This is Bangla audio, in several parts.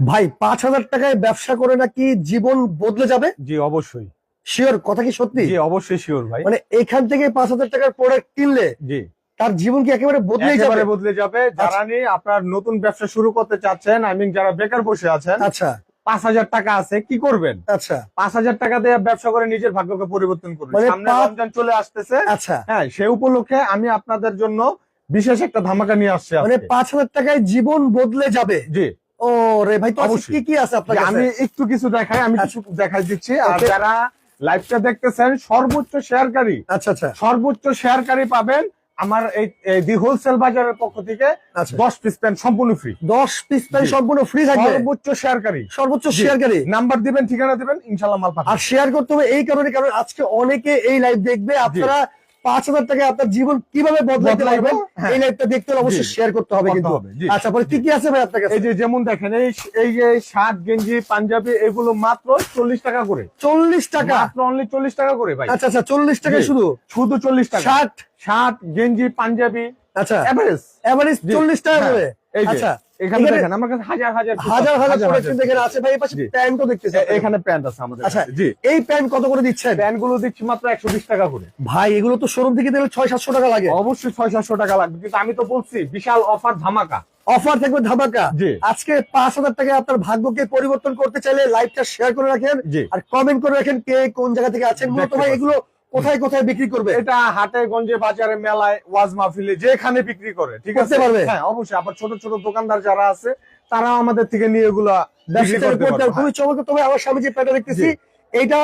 ভাই পাঁচ হাজার টাকায় ব্যবসা করে নাকি জীবন বদলে যাবে? জি অবশ্যই। শিওর কথা কি সত্যি? জি অবশ্যই শিওর ভাই। মানে এখান থেকে পাঁচ হাজার টাকার প্রোডাক্ট কিনলে জি। তার জীবন কি একেবারে বদলেই যাবে? বদলে যাবে। যারা নিয়ে আপনার নতুন ব্যবসা শুরু করতে চাচ্ছেন আই মিন যারা বেকার বসে আছেন আচ্ছা। পাঁচ হাজার টাকা আছে কি করবেন? আচ্ছা। পাঁচ হাজার টাকা দিয়ে ব্যবসা করে নিজের ভাগ্যকে পরিবর্তন করবেন। মানে সামনে রমজান চলে আসতেছে। আচ্ছা। হ্যাঁ সে উপলক্ষে আমি আপনাদের জন্য বিশেষ একটা ধামাকা নিয়ে আসছি মানে পাঁচ হাজার টাকায় জীবন বদলে যাবে। জি। ও রে ভাই তো। কি কি আছে আপনার আমি একটু কিছু দেখাই আমি কিছু দেখাই দিচ্ছি। আর. যারা লাইভটা দেখতেছেন সর্বোচ্চ শেয়ারকারী। আচ্ছা আচ্ছা। সর্বোচ্চ শেয়ারকারী পাবেন আমার এই দি হোলসেল বাজারের পক্ষ থেকে আচ্ছা। দশ পিস প্যান্ট সম্পূর্ণ ফ্রি দশ পিস প্যান্ট সম্পূর্ণ ফ্রি থাকবে? সর্বোচ্চ শেয়ারকারী। সর্বোচ্চ। শেয়ারকারী? নাম্বার দিবেন ঠিকানা দিবেন ইনশাল্লাহ মাল আর শেয়ার করতে হবে এই কারণে কারণ আজকে অনেকে এই লাইভ দেখবে। আপনারা পাঁচ হাজার টাকায় আপনার জীবন কীভাবে বদলাতে পারবেন হ্যাঁ। এই লাইভটা দেখতে হলে অবশ্যই শেয়ার করতে হবে কিন্তু। আচ্ছা পরে কি কি আছে ভাই আপনার কাছে? এই যে যেমন দেখেন এই এই যে শার্ট গেঞ্জি পাঞ্জাবি এগুলো মাত্র চল্লিশ টাকা করে। চল্লিশ টাকা? মাত্র অনলি চল্লিশ টাকা করে ভাই। আচ্ছা আচ্ছা চল্লিশ টাকা শুধু? শুধু চল্লিশ টাকা। ষাট শার্ট গেঞ্জি পাঞ্জাবি আচ্ছা। Average average. চল্লিশ টাকা হ্যাঁ, করে। আচ্ছা। এখানে এখানে দেখেন আমার কাছে হাজার হাজার হাজার হাজার প্রোডাক্ট piece। আছে ভাই পাশে প্যান্টও দেখতেছি এখানে প্যান্ট আছে আমাদের আচ্ছা। জি। এই প্যান্ট কত করে দিচ্ছেন? প্যান্টগুলো দিচ্ছি মাত্র একশো বিশ টাকা করে। ভাই এগুলো তো শোরুম থেকে দিলে ছয় সাতশো টাকা লাগে। অবশ্যই ছয় সাতশো টাকা লাগবে কিন্তু আমি তো বলছি বিশাল অফার ধামাকা। অফার থাকবে ধামাকা। আজকে পাঁচ হাজার টাকা আপনার ভাগ্যকে পরিবর্তন করতে চাইলে লাইভটা শেয়ার করে রাখেন আর কমেন্ট করে রাখেন কে কোন জায়গা থেকে আছেন। মূলত ভাই এগুলো কোথায় কোথায় বিক্রি করবে? এটা হাটে গঞ্জে বাজারে মেলায় ওয়াজ মাহফিলে যেখানে বিক্রি করে ঠিক আছে? পারবে? হ্যাঁ অবশ্যই। আবার ছোট ছোট দোকানদার যারা আছে তারা আমাদের থেকে নিয়ে এগুলা। খুবই চমৎকার। তবে আমার সামনে যে দেখতেছি জি। এইটা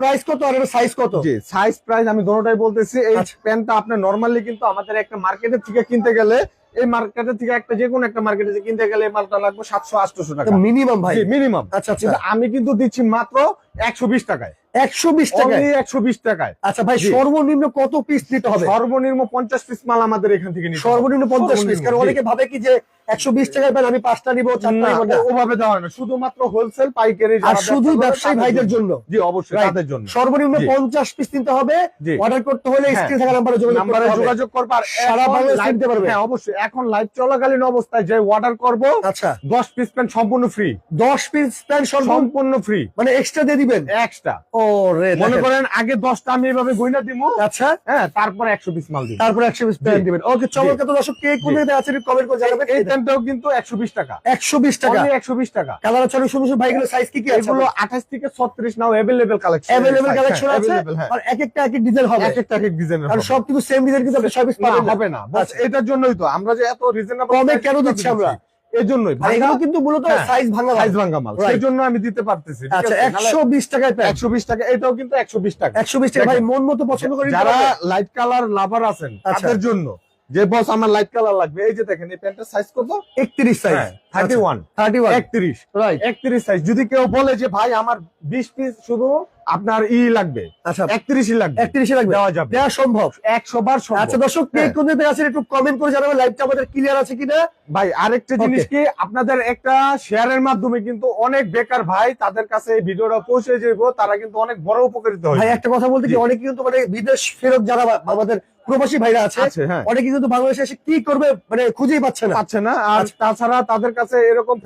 প্রাইস কত আর এটা সাইজ কত? জি সাইজ প্রাইস আমি দোনোটাই বলতেছি। এই আচ্ছা। প্যান্টটা আপনি নরমালি কিন্তু আমাদের একটা মার্কেটের থেকে কিনতে গেলে এই মার্কেটের থেকে একটা যে কোনো একটা মার্কেটে থেকে কিনতে গেলে মালটা লাগবে সাতশো আটশো টাকা। মিনিমাম ভাই? মিনিমাম আচ্ছা আচ্ছা। আমি কিন্তু দিচ্ছি মাত্র একশো বিশ টাকায়। একশো বিশ টাকায়? একশো বিশ টাকায়। আচ্ছা ভাই সর্বনিম্ন কত পিস নিতে হবে? সর্বনিম্ন পঞ্চাশ পিস মাল আমাদের এখান থেকে সর্বনিম্ন পঞ্চাশ পিস কারণ অনেকে ভাবে কি যে একশো বিশ টাকায় প্যান্ট আমি পাঁচটা নিবো চারটা না, নিবো না। ও- ওভাবে দেওয়া হয় না। শুধুমাত্র হোলসেল পাইকারি আর শুধু ব্যবসায়ী ভাইদের জন্য? জি অবশ্যই তাদের জন্য। সর্বনিম্ন পঞ্চাশ পিস নিতে হবে। অর্ডার করতে হলে হ্যাঁ। স্ক্রিন থাকা নাম্বারে যোগাযোগ নাম্বারে যোগাযোগ করবে আর সারা এখন বাংলাদেশ live- পারবে। হ্যাঁ অবশ্যই। এখন লাইভ চলাকালীন অবস্থায় যে অর্ডার করব আচ্ছা। দশ পিস প্যান্ট সম্পূর্ণ ফ্রি দশ পিস প্যান্ট সম্পূর্ণ ফ্রি মানে এক্সট্রা দিয়ে দিবেন? এক্সট্রা। ও রে মনে করেন আগে দশটা আমি এভাবে গইনা দিব আচ্ছা। হ্যাঁ তারপর একশো পিস মাল তারপরে একশো পিস প্যান্ট দিবেন। ওকে চমৎকার। তো দর্শক কে কোন। আছে কমেন্ট করে জানাবেন। এই প্যান্টটাও কিন্তু একশো বিশ টাকা। একশো বিশ টাকা। একশো বিশ টাকা। কালার আছে অনেক সুন্দর সাইজ কি কি এগুলো আঠাশ থেকে ছত্রিশ now available collection available collection আছে। হ্যাঁ। আর এক একটা এক এক ডিজাইন হবে। এক একটা এক এক ডিজাইনের আর সব কিন্তু সেম ডিজাইন কিন্তু আপনি পাবেন হবে না। বাস আচ্ছা। এটার জন্যই তো আমরা যে এত রিজনেবল কমে কেন দিচ্ছি? আমরা? এই এগুলো কিন্তু মূলত হ্যাঁ, সাইজ ভাঙা সাইজ ভাঙ্গা মাল। Right. আমি দিতে পারতেছি আচ্ছা আছে? একশো বিশ টাকায় প্যান্ট একশো বিশ টাকা এটাও কিন্তু একশো বিশ টাকা। একশো বিশ টাকা। ভাই মন মতো পছন্দ করে যারা লাইট কালার লাভার আছেন আচ্ছা। তাদের জন্য যে বস আমার লাইট কালার লাগবে এই যে দেখেন এই প্যান্টের সাইজ কত? সাইজ রাইট সাইজ যদি কেউ বলে যে ভাই আমার বিশ পিস শুধু আপনার ই লাগবে আচ্ছা একত্রিশই লাগবে একত্রিশে লাগবে। দেওয়া যাবে। দেওয়া সম্ভব। একশো বার আচ্ছা দর্শক কে হ্যাঁ। কোন জায়গায় আছেন একটু কমেন্ট করে জানাবেন লাইভটা আমাদের ক্লিয়ার আছে কিনা? ভাই আরেকটা জিনিস কি আপনাদের একটা শেয়ারের মাধ্যমে কিন্তু অনেক বেকার ভাই তাদের কাছে এই ভিডিওটা পৌঁছে যাব তারা কিন্তু অনেক বড় উপকৃত ভাই হয় একটা কথা বলতে কি। অনেকে কিন্তু মানে বিদেশ ফেরত যারা আমাদের প্রবাসী ভাইরা আছে হ্যাঁ। অনেকে কিন্তু বাংলাদেশে এসে কি করবে মানে খুঁজেই পাচ্ছে না। পাচ্ছে না আর আচ্ছা। তাছাড়া তাদের কাছে এরকম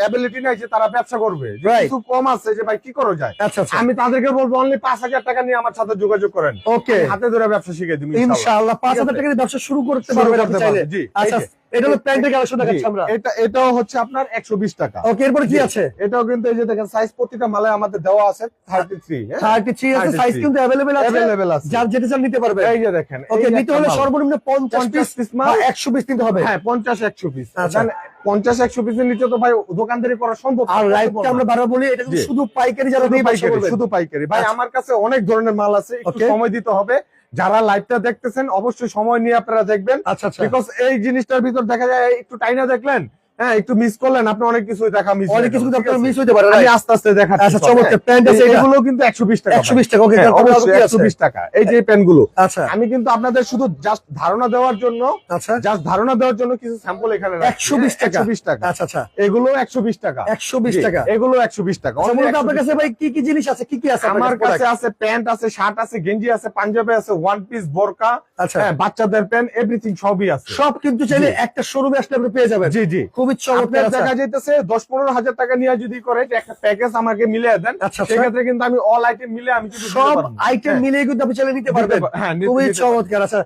অ্যাবিলিটি নাই যে তারা ব্যবসা করবে। কিছু কম আছে যে ভাই কি করা যায়? আচ্ছা আচ্ছা। আমি তাদেরকে বলব অনলি পাঁচ হাজার টাকা নিয়ে আমার সাথে যোগাযোগ করেন। ওকে হাতে ধরে ব্যবসা শিখে দিবি ইনশাআল্লাহ পাঁচ হাজার টাকা দিয়ে ব্যবসা শুরু করতে পারবে। পারবেন জি, আচ্ছা। এটা হলো প্যান্টের কালেকশন দেখাচ্ছি আমরা। এটা এটাও হচ্ছে আপনার একশো বিশ টাকা। ওকে এরপরে কি আছে? এটাও কিন্তু এই যে দেখেন সাইজ প্রতিটা মালে আমাদের দেওয়া আছে থার্টি থ্রি থার্টি থ্রি আছে সাইজ কিন্তু অ্যাভেলেবেল আছে অ্যাভেলেবেল আছে। যার যেটা চান নিতে পারবে। এই যে দেখেন ওকে নিতে হলে সর্বনিম্ন পঞ্চাশ পিস পিস একশো পিস নিতে হবে। হ্যাঁ পঞ্চাশ একশো পিস আচ্ছা। পঞ্চাশ একশো পিসের নিচে তো ভাই দোকানদারি করা সম্ভব আর লাইভটা আমরা বারবার বলি এটা শুধু পাইকারি যারা শুধু পাইকারি শুধু পাইকারি। ভাই আচ্ছা। আমার কাছে অনেক ধরনের মাল আছে একটু সময় দিতে হবে। যারা লাইভটা দেখতেছেন অবশ্যই সময় নিয়ে আপনারা দেখবেন। আচ্ছা আচ্ছা। বিকজ এই জিনিসটার ভিতর দেখা যায় একটু টাইনা দেখলেন হ্যাঁ একটু মিস করলেন আপনি অনেক কিছু দেখা মিস অনেক কিছু আপনার মিস হতে পারে আমি আস্তে আস্তে দেখাচ্ছি আচ্ছা চমৎকার। প্যান্ট আছে এগুলো কিন্তু একশো বিশ টাকা। একশো বিশ টাকা ওকে হ্যাঁ, অবশ্যই একশো বিশ টাকা। এই যে পেনগুলো আচ্ছা। আমি কিন্তু আপনাদের শুধু জাস্ট ধারণা দেওয়ার জন্য আচ্ছা। জাস্ট ধারণা দেওয়ার জন্য কিছু স্যাম্পল এখানে রাখছি। 120 টাকা। 120 টাকা। আচ্ছা আচ্ছা। এগুলো একশো বিশ টাকা। একশো বিশ জি, টাকা। এগুলো একশো বিশ টাকা। আচ্ছা, আপনার কাছে ভাই কি কি জিনিস আছে? কি কি আছে আমার কাছে? আছে প্যান্ট আছে শার্ট আছে গেঞ্জি আছে পাঞ্জাবি আছে ওয়ান পিস বোরকা আচ্ছা। হ্যাঁ বাচ্চাদের প্যান্ট এভরিথিং সবই আছে। সব কিন্তু চাইলে একটা শোরুমে আসলে আপনি পেয়ে যাবেন। জি জি। খুবই চমৎকার আচ্ছা। দেখা যাইতেছে দশ পনেরো হাজার টাকা নিয়ে যদি করে একটা প্যাকেজ আমাকে মিলিয়ে দেন। আচ্ছা আচ্ছা। সেক্ষেত্রে কিন্তু আমি অল আইটেম মিলে আমি কিন্তু সব আইটেম হ্যাঁ, কিন্তু আপনি চাইলে নিতে পারবেন। পার- হ্যাঁ, নিতে- খুবই চমৎকার আচ্ছা।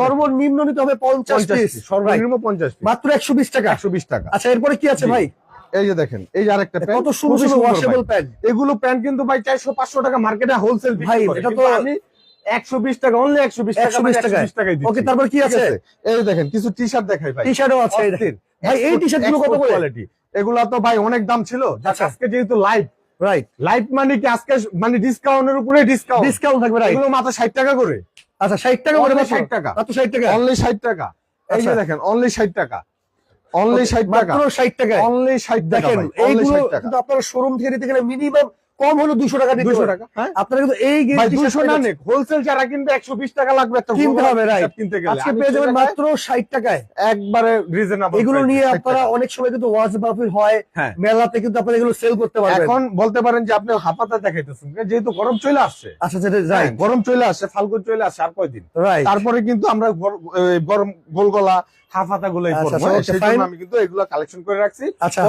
সর্বনিম্ন নিতে হবে পঞ্চাশ পিস সর্বনিম্ন পঞ্চাশ মাত্র একশো বিশ টাকা। একশো বিশ টাকা। আচ্ছা এরপরে কি আছে ভাই? এই যে দেখেন এই যে আরেকটা প্যান্ট কত সুন্দর সুন্দর ওয়াশেবল প্যান্ট এগুলো প্যান্ট কিন্তু ভাই চারশো পাঁচশো টাকা মার্কেটে হোলসেল ভাই, এটা তো- আমি একশো বিশ টাকা অনলি একশো বিশ টাকা 120 ওকে তারপর কি আছে? এই দেখেন কিছু টি শার্ট দেখাই ভাই। টি শার্টও আছে। এই দেখেন। ভাই এই টি শার্টগুলো কত কোয়ালিটি এগুলা তো ভাই অনেক দাম ছিল। আচ্ছা। আজকে যেহেতু লাইভ রাইট লাইভ মানে কি আজকে মানে ডিসকাউন্টের উপরে ডিসকাউন্ট ডিসকাউন্ট থাকবে রাইট এগুলো মাত্র ষাট টাকা করে। আচ্ছা ষাট টাকা করে Only মাত্র? 60 টাকা। মাত্র ষাট টাকা? অনলি ষাট টাকা। এই যে আচ্ছা। দেখেন অনলি ষাট টাকা। অনলি ষাট টাকা। মাত্র ষাট টাকায়। অনলি ষাট টাকা দেখেন এইগুলো টাকা। কিন্তু আপনারা শোরুম থেকে নিতে গেলে মিনিমাম কম হলো দুশো টাকা দুশো টাকা হ্যাঁ? আপনারা কিন্তু এই দুশো না নেক হোলসেল যারা কিনবে একশো বিশ টাকা লাগবে একটা কিনতে হবে. কিনতে গেলে। আজকে পেয়ে যাবেন মাত্র ষাট টাকায়। একবারে রিজনেবল এগুলো নিয়ে আপনারা অনেক সময় কিন্তু ওয়াজ মাহফিল হয় হ্যাঁ। মেলাতে কিন্তু আপনারা এগুলো সেল করতে পারবেন। এখন বলতে পারেন যে আপনি হাপাতা দেখাইতেছেন। যেহেতু গরম চলে আসছে। আচ্ছা যেটা হ্যাঁ, রাইট গরম চলে আসছে ফাল্গুন চলে আসছে আর কয়দিন? তারপরে কিন্তু আমরা গর- গরম গোলগলা হাফাতা গুলো আচ্ছা, আচ্ছা, হ্যাঁ, আমি কিন্তু এগুলো কালেকশন করে রাখছি। আচ্ছা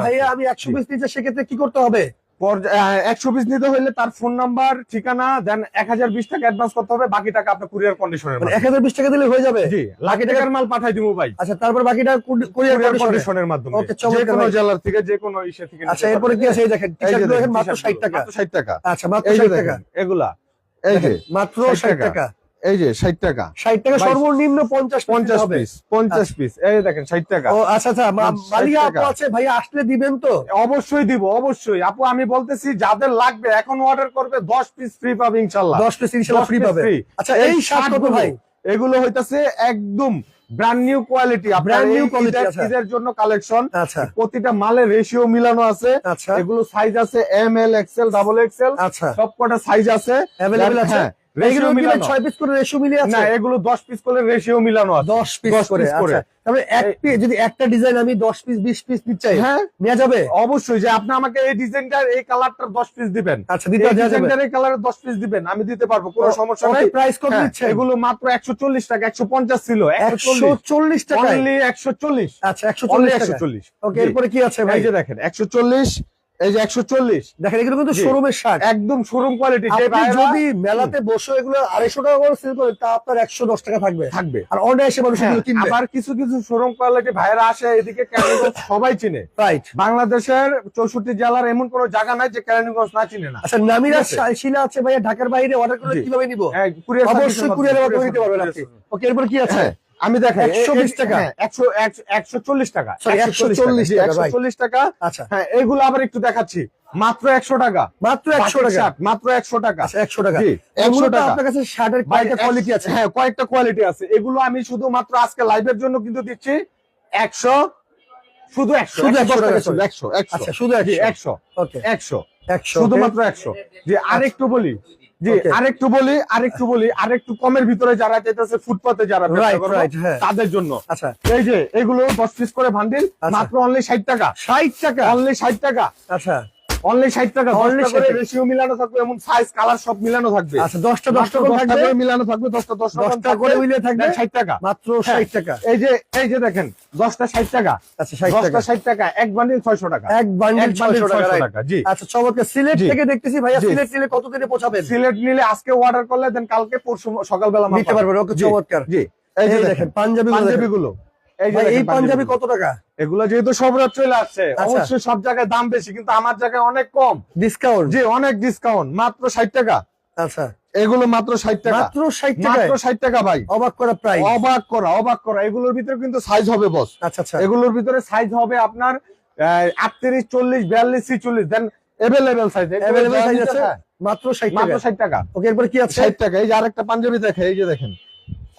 ভাইয়া আমি একশো পিস নিতে সেক্ষেত্রে কি করতে হবে? একশো পিস নিতে হলে তার ফোন নাম্বার ঠিকানা দেন এক হাজার বিশ টাকা অ্যাডভান্স করতে হবে বাকি টাকা আপনার কুরিয়ার কন্ডিশনের মানে এক হাজার বিশ টাকা দিলে হয়ে যাবে? লাখ টাকার মাল পাঠাই দিব ভাই। আচ্ছা তারপর বাকিটা কুরিয়ার কুরিয়ার কন্ডিশনের মাধ্যমে। যে কোনো জেলার থেকে যে কোনো ইসে থেকে আচ্ছা এরপরে কি আছে? এই দেখেন মাত্র ষাট টাকা 60 টাকা। আচ্ছা মাত্র ষাট টাকা। এগুলা। এই যে মাত্র ষাট টাকা। এই যে 60 টাকা। ষাট টাকা সর্বনিম্ন পঞ্চাশ পঞ্চাশ হবে। পিস পঞ্চাশ পিস। এই দেখেন 60 টাকা। ও আচ্ছা আচ্ছা 60 মালিয়া আপু আছে ভাইয়া আসলে দিবেন তো? অবশ্যই দিব অবশ্যই। আপু আমি বলতেছি যাদের লাগবে এখন অর্ডার করবে 10 পিস ফ্রি পাবে ইনশাআল্লাহ দশ পিস ইনশাল্লাহ ফ্রি পাবে। আচ্ছা এই শার্ট কত ভাই? এগুলো হইতাছে একদম brand new quality brand new quality, quality আচ্ছা। জন্য কালেকশন আচ্ছা। প্রতিটা মালের রেশিও মিলানো আছে। আচ্ছা। এগুলো সাইজ আছে M L XL double XL আচ্ছা। সব কটা সাইজ আছে অ্যাভেলেবল আছে? এগুলো ratio কি মিলানো। ছয় পিস করে রেশিও মিলিয়ে আছে? না এগুলো 10 পিস করে রেশিও মিলানো আছে। দশ পিস করে আচ্ছা। তারপরে এক পিস যদি একটা ডিজাইন আমি দশ পিস বিশ পিস নিতে চাই হ্যাঁ। নেওয়া যাবে? অবশ্যই যে আপনি আমাকে এই ডিজাইনটার এই কালারটার 10 পিস দিবেন। আচ্ছা দিতে এই দেওয়া যাবে। ডিজাইনটার এই কালারের 10 পিস দিবেন। আমি দিতে পারব কোনো সমস্যা নাই। প্রাইস কত হ্যাঁ, দিচ্ছে? এগুলো মাত্র 140 টাকা 150 ছিল একশো 140 চল্লিশ টাকা অনলি 140 আচ্ছা একশো চল্লিশ টাকা 140 ওকে এরপরে কি আছে ভাই? এই যে দেখেন 140 এই যে 140 দেখেন এগুলো কিন্তু শোরুমের শার্ট একদম শোরুম কোয়ালিটি আপনি যদি মেলাতে বসে এগুলো আড়াইশো টাকা করে সেল করেন তা আপনার একশো দশ টাকা থাকবে। থাকবে। আর অনায়াসে মানুষ হ্যাঁ, এগুলো কিনবে। আবার কিছু কিছু শোরুম কোয়ালিটি ভাইরা আসে এদিকে সবাই চিনে। রাইট বাংলাদেশের চৌষট্টি জেলার এমন কোন জায়গা নাই যে কেরানীগঞ্জ না চিনে না। আচ্ছা নামিরা শিলা আছে ভাইয়া ঢাকার বাইরে অর্ডার করলে কীভাবে নিব? হ্যাঁ, অবশ্যই কুরিয়ারের মাধ্যমে, নিতে পারবেন courier আপনি ওকে এরপর কি আছে? হ্যাঁ, আমি দেখেন 120 টাকা। একশো একশো চল্লিশ টাকা। 140 টাকা, একশো. চল্লিশ টাকা। আচ্ছা। হ্যাঁ এগুলো আবার একটু দেখাচ্ছি। মাত্র একশো টাকা। মাত্র একশো টাকা। মাত্র একশো টাকা। আচ্ছা একশো টাকা। জি, 100 টাকা। আপনার কাছে শার্টের কয়েকটা কোয়ালিটি আছে? হ্যাঁ কয়েকটা কোয়ালিটি আছে। এগুলো আমি শুধুমাত্র আজকে লাইভের জন্য কিন্তু দিচ্ছি। একশো শুধু একশো শুধু 100 একশো। একশো একশো আচ্ছা শুধু একশো। একশো। একশো একশো। শুধুমাত্র একশো। যে আরেকটু বলি। জি. আরেকটু বলি আরেকটু বলি আরেকটু কমের ভিতরে যারা চাইতেছে ফুটপাতে যারা হ্যাঁ। তাদের জন্য। আচ্ছা। এই যে এগুলো দশ পিস করে ভান্ডিল আচ্ছা। মাত্র অনলি ষাট টাকা। ষাট টাকা? অনলি ষাট টাকা। আচ্ছা। অনলি ষাট টাকা অনলি 60 টাকা। রেশিও মিলানো থাকবে এমন সাইজ কালার সব মিলানো থাকবে। আচ্ছা দশটা দশটা মাত্র করে 10 থাকবে। করে মিলানো থাকবে দশটা দশটা দশটা করে মিলিয়ে থাকবে। ষাট টাকা। মাত্র হ্যাঁ। ষাট টাকা। এই যে এই যে দেখেন দশটা ষাট টাকা। আচ্ছা ষাট টাকা। দশটা ষাট টাকা এক বান্ডিল ছয়শো টাকা। এক বান্ডিল এক বান্ডিল ছয়শো টাকা ছয়শো জি। আচ্ছা চমৎকার। সিলেট থেকে দেখতেছি ভাইয়া সিলেট নিলে কত দিনে পৌঁছাবেন? সিলেট নিলে আজকে অর্ডার করলে দেন কালকে পরশু সকালবেলা নিতে পারবেন ওকে চমৎকার। জি। এই যে দেখেন পাঞ্জাবি পাঞ্জাবি গুলো এই যে ভাই, এই দেখেন পাঞ্জাবি কত টাকা? এগুলো যেহেতু সব চলে আসছে আচ্ছা। অবশ্যই সব জায়গায় দাম বেশি কিন্তু আমার জায়গায় অনেক কম। ডিসকাউন্ট জি অনেক ডিসকাউন্ট মাত্র ষাট টাকা। আচ্ছা। এগুলো মাত্র ষাট টাকা। মাত্র ষাট টাকা মাত্র ষাট টাকা ভাই। অবাক করা প্রাইস অবাক করা অবাক করা। এগুলোর ভিতরে কিন্তু সাইজ হবে বস আচ্ছা আচ্ছা। এগুলোর ভিতরে সাইজ হবে আপনার আটত্রিশ চল্লিশ বিয়াল্লিশ ছিচল্লিশ। Then available size available size আছে মাত্র ষাট মাত্র ষাট টাকা। ওকে এরপর কি আছে? ষাট টাকা। এই যে আরেকটা পাঞ্জাবি দেখে এই যে দেখেন।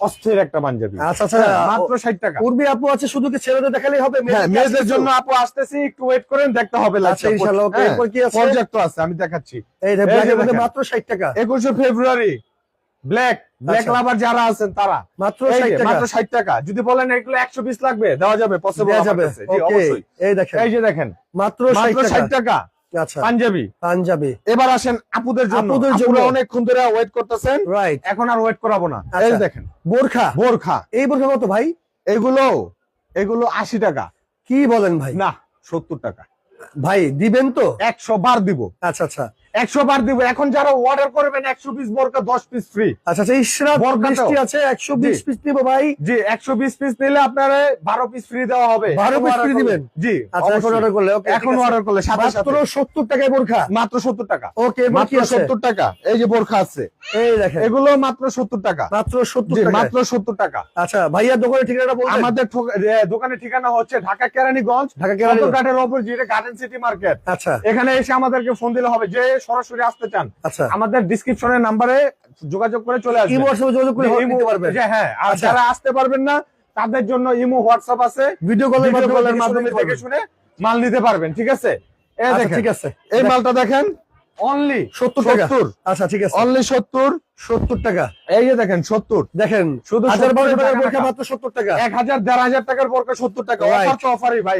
অস্থির একটা পাঞ্জাবি। আচ্ছা আচ্ছা হ্যাঁ, মাত্র ষাট টাকা। উর্মি আপু আছে শুধু কি ছেলেদের দেখালেই হবে? হ্যাঁ মেয়েদের জন্য আপু আসতেছি একটু ওয়েট করেন দেখতে হবে আচ্ছা ইনশাআল্লাহ এরপর কি আছে? পর্যাপ্ত আছে আমি দেখাচ্ছি। এই। মাত্র ষাট টাকা। একুশে ফেব্রুয়ারি ব্ল্যাক ব্ল্যাক। লাভার যারা আছেন তারা। মাত্র এই ষাট যে, টাকা। মাত্র ষাট টাকা। যদি বলেন এগুলো একশো পিস লাগবে দেওয়া যাবে পসিবল দেওয়া যাবে। জি অবশ্যই। এই দেখেন। এই যে দেখেন মাত্র ষাট মাত্র ষাট টাকা। টাকা। আচ্ছা। পাঞ্জাবি। পাঞ্জাবি। এবার আসেন আপুদের জন্য। আপুদের জন্য। অনেকক্ষণ ধরে ওয়েট করতেছেন। রাইট এখন আর ওয়েট করাবো না। এই আচ্ছা। দেখেন। বোরখা? বোরখা। এই বোরখা কত ভাই? এগুলো এগুলো আশি টাকা। কি বলেন ভাই? না সত্তর টাকা। ভাই দিবেন তো? একশো বার দিব। আচ্ছা আচ্ছা। একশো বার দিব। এখন যারা অর্ডার করবেন একশো পিস বোরকা দশ পিস ফ্রি আচ্ছা আচ্ছা আছে একশো বিশ পিস নিবো ভাই। জি একশো বিশ পিস নিলে আপনার বারো পিস ফ্রি দেওয়া হবে। 12 এখন piece order free করলে- দিবেন? জি আচ্ছা এখন অর্ডার করলে এখন অর্ডার করলে মাত্র সত্তর টাকায় বোরখা? মাত্র সত্তর টাকা। ওকে মাত্র সত্তর টাকা। এই যে বোরখা আছে। এই দেখেন। এগুলো মাত্র সত্তর টাকা। মাত্র সত্তর টাকা মাত্র সত্তর টাকা। আচ্ছা ভাইয়া দোকানের ঠিকানাটা আমাদের দোকানের ঠিকানা হচ্ছে ঢাকা কেরানীগঞ্জ ঢাকা কেরানীগঞ্জ। ঘাটের অপর যেটা গার্ডেন সিটি মার্কেট। আচ্ছা। এখানে এসে আমাদেরকে ফোন দিলে হবে। যে সরাসরি আসতে চান আচ্ছা। আমাদের ডিসক্রিপশনের নাম্বারে যোগাযোগ করে চলে আসবে যোগাযোগ করে নিতে পারবেন। হ্যাঁ আর আচ্ছা। যারা আসতে পারবেন না তাদের জন্য ইমো হোয়াটসঅ্যাপ আছে। ভিডিও কলের মাধ্যমে দেখে শুনে মাল নিতে পারবেন ঠিক আছে? এই আচ্ছা, দেখেন ঠিক আছে। এই মালটা দেখেন। অনলি সত্তর টাকা। আচ্ছা ঠিক আছে। অনলি সত্তর। সত্তর টাকা। এই যে দেখেন সত্তর। দেখেন শুধু হাজার 70 টাকার টাকা। মাত্র টাকার বোরকা টাকা। অফার তো অফারই ভাই।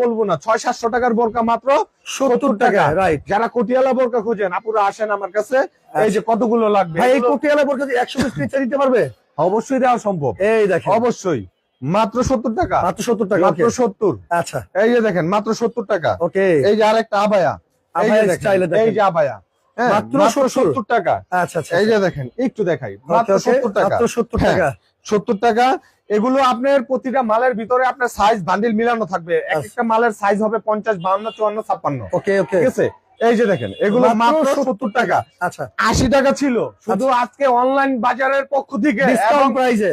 বলব না সাতশো টাকার বোরকা মাত্র টাকা রাইট যারা কটিয়ালা বোরকা খুঁজেন আপুরা আসেন আমার কাছে এই যে কতগুলো লাগবে? ভাই এই কোটিয়ালা বোরখা একশো পিস নিচে দিতে পারবে? অবশ্যই দেওয়া সম্ভব। এই দেখেন। অবশ্যই। মাত্র সত্তর টাকা। মাত্র সত্তর টাকা মাত্র সত্তর। আচ্ছা। এই যে দেখেন মাত্র সত্তর টাকা। ওকে এই যে আরেকটা আবায়া। এই যে আবায়া দেখেন, style এ দেখেন। এই যে আবায়া মাত্র মাত্র 70 সত্তর টাকা। আচ্ছা আচ্ছা এই যে দেখেন একটু দেখাই মাত্র সত্তর টাকা। সত্তর। টাকা। সত্তর টাকা এগুলো আপনার প্রতিটা মালের ভিতরে আপনার সাইজ বান্ডিল মিলানো থাকবে। আচ্ছা। একটা মালের সাইজ হবে পঞ্চাশ বাউন্ন চুয়ান্ন ছাপ্পান্ন। ওকে ওকে। ঠিক আছে? এই যে দেখেন এগুলো মাত্র সত্তর টাকা। আচ্ছা। আশি টাকা ছিল শুধু আজকে অনলাইন বাজারের পক্ষ থেকে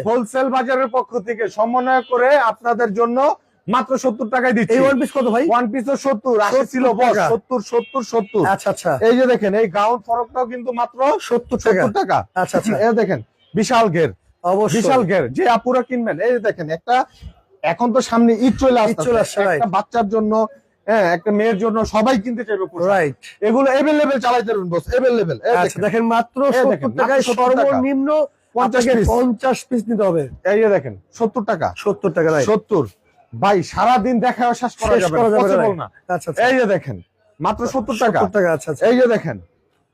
হোলসেল বাজারের পক্ষ থেকে সমন্বয় করে আপনাদের জন্য মাত্র সত্তর টাকায় দিচ্ছি। এই ওয়ান পিস কত ভাই? ওয়ান পিস সত্তর আশি ছিল বস। সত্তর সত্তর সত্তর। আচ্ছা আচ্ছা। এই যে দেখেন এই গাউন ফরকটাও কিন্তু মাত্র সত্তর সত্তর টাকা। আচ্ছা আচ্ছা। এই দেখেন বিশাল ঘের। বিশাল ঘের। যে আপুরা কিনবেন এই যে দেখেন একটা এখন তো সামনে ঈদ চলে আসছে একটা বাচ্চার জন্য হ্যাঁ একটা মেয়ের জন্য সবাই কিনতে চাইবে। রাইট এগুলো এভেলেবেল চালাইতে পারবেন বস এভেলেবেল আচ্ছা দেখেন। মাত্র সত্তর টাকায় মাত্র 70 টাকা। সর্বনিম্ন 50 পঞ্চাশ পিস নিতে হবে। এই যে দেখেন সত্তর টাকা। সত্তর টাকা সত্তর। ভাই সারাদিন দেখা শেষ করা যাবে না, পসিবল না আচ্ছা আচ্ছা। এই যে দেখেন মাত্র সত্তর টাকা। সত্তর টাকা আচ্ছা আচ্ছা। এই যে দেখেন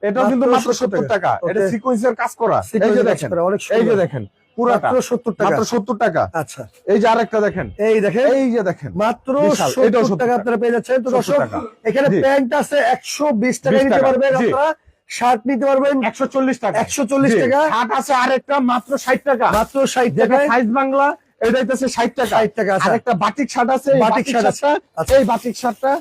এটাও কিন্তু মাত্র মাত্র 70 সত্তর টাকা। এটা সিকোয়েন্সের কাজ করা। এই যে দেখেন এই যে দেখেন পুরাটা। মাত্র সত্তর টাকা। মাত্র সত্তর টাকা। আচ্ছা। এই যে আরেকটা দেখেন এই দেখেন। এই যে দেখেন মাত্র বিশাল, এটাও সত্তর 70 টাকা টাকা। আপনারা পেয়ে যাচ্ছেন। তো দর্শক এখানে প্যান্ট আছে একশো বিশ টাকা নিতে টাকা, পারবেন আপনারা। শার্ট নিতে পারবেন। একশো চল্লিশ টাকা। 140 জি, টাকা। শার্ট আছে আরেকটা মাত্র ষাট টাকা। মাত্র ষাট সাইজ বাংলা এটা হইতেছে ষাট টাকা। 60 টাকা, আচ্ছা। আরেকটা বাটিক শার্ট আছে বাটিক শার্ট আছে। আচ্ছা। এই বাটিক শার্টটা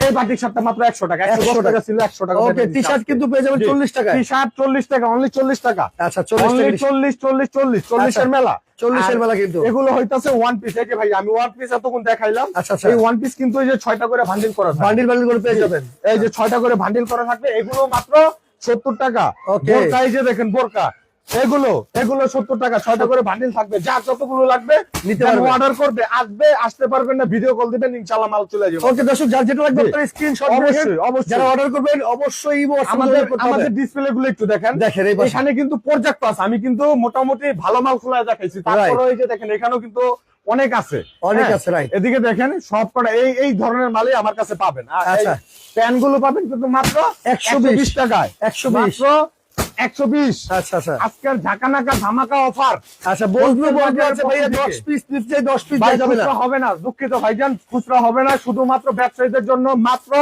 এই বাটিক শার্টটা মাত্র একশো টাকা একশো টাকা ছিল একশো টাকা ওকে টি শার্ট কিন্তু পেয়ে যাবেন চল্লিশ টাকায়। টি শার্ট চল্লিশ টাকা অনলি চল্লিশ টাকা। আচ্ছা চল্লিশ চল্লিশ চল্লিশ চল্লিশ চল্লিশের আচ্ছা। মেলা। চল্লিশের আর কিন্তু। এগুলো হইতাছে ওয়ান পিস এই যে ভাই আমি ওয়ান পিস এতক্ষণ দেখাইলাম। আচ্ছা আচ্ছা। এই ওয়ান পিস কিন্তু এই যে ছয়টা করে ভান্ডিল করা করে পেয়ে যাবেন। এই যে ছয়টা করে ভান্ডিল করা থাকবে এগুলো মাত্র সত্তর টাকা। Okay. বোরকা এই যে দেখেন বোরকা। এগুলো এগুলো সত্তর টাকা ছয়টা করে ভান্ডিল থাকবে। যার যতগুলো লাগবে নিতে পারবে। অর্ডার করবে আসবে আসতে পারবেন না ভিডিও কল দিবেন ইনশাল্লাহ মাল চলে যাবে। ওকে দর্শক যার যেটা লাগবে জি। স্ক্রিনশট অবশ্যই অবশ্যই। যারা অর্ডার করবেন অবশ্যই আমাদের। আমাদের ডিসপ্লে গুলো একটু দেখেন। দেখেন এখানে কিন্তু পর্যাপ্ত আছে আমি কিন্তু মোটামুটি ভালো মাল খোলা দেখাইছি। তারপরে এই যে দেখেন এখানেও কিন্তু অনেক আছে। অনেক হ্যাঁ, আছে রাইট এদিকে দেখেন সব কটা এই এই ধরনের মালই আমার কাছে পাবেন। আচ্ছা। প্যানগুলো পাবেন কিন্তু মাত্র 120 120 টাকায়। 120 মাত্র 120 আচ্ছা আচ্ছা। আজকের ঝাঁকানাকা ধামাকা অফার আচ্ছা বলবে বলতে বলবে বাজার আছে ভাইয়া পক্ষ 10 থেকে। পিস নিতে 10 পিস ভাই দেওয়া যাবে না। খুচরা হবে না দুঃখিত ভাইজান খুচরা হবে না শুধুমাত্র ব্যবসায়ীদের জন্য মাত্র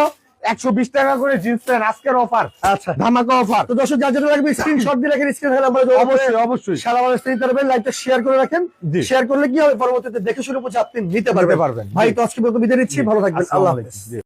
120 টাকা করে জিন্স প্যান্ট আজকের অফার আচ্ছা। ধামাকা অফার তো দর্শক যার যেটা লাগবে স্ক্রিনশট দিয়ে রাখেন স্ক্রিন অবশ্যই অবশ্যই। সারা বাংলাদেশ নিতে পারবেন লাইভটা শেয়ার করে রাখেন। শেয়ার করলে কি হবে? পরবর্তীতে দেখে শুনে বুঝে আপনি নিতে পারবেন। পারবেন, ভাই। তো আজকে বিদায় নিচ্ছি ভালো থাকবেন। আল্লাহ হাফেজ।